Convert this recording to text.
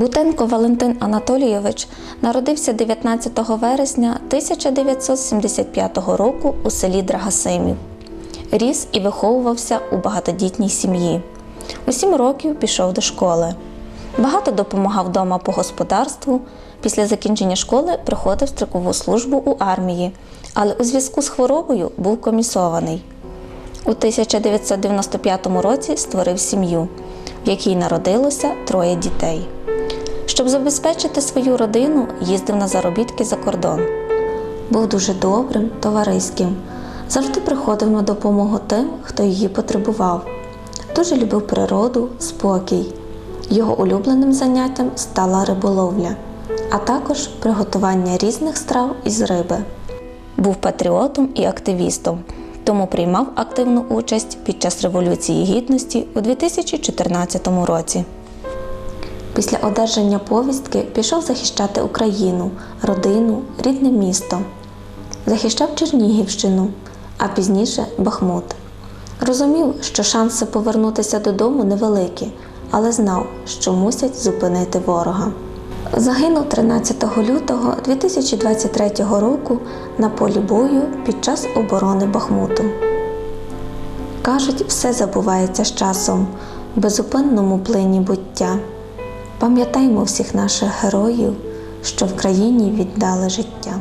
Бутенко Валентин Анатолійович народився 19 вересня 1975 року у селі Драгасимів. Ріс і виховувався у багатодітній сім'ї. У сім років пішов до школи. Багато допомагав вдома по господарству. Після закінчення школи приходив строкову службу у армії, але у зв'язку з хворобою був комісований. У 1995 році створив сім'ю, в якій народилося троє дітей. Щоб забезпечити свою родину, їздив на заробітки за кордон. Був дуже добрим, товариським, завжди приходив на допомогу тим, хто її потребував. Дуже любив природу, спокій. Його улюбленим заняттям стала риболовля, а також приготування різних страв із риби. Був патріотом і активістом, тому приймав активну участь під час Революції Гідності у 2014 році. Після одержання повістки пішов захищати Україну, родину, рідне місто. Захищав Чернігівщину, а пізніше Бахмут. Розумів, що шанси повернутися додому невеликі, але знав, що мусять зупинити ворога. Загинув 13 лютого 2023 року на полі бою під час оборони Бахмуту. Кажуть, все забувається з часом, в безупинному плині буття. Пам'ятаймо всіх наших героїв, що в країні віддали життя.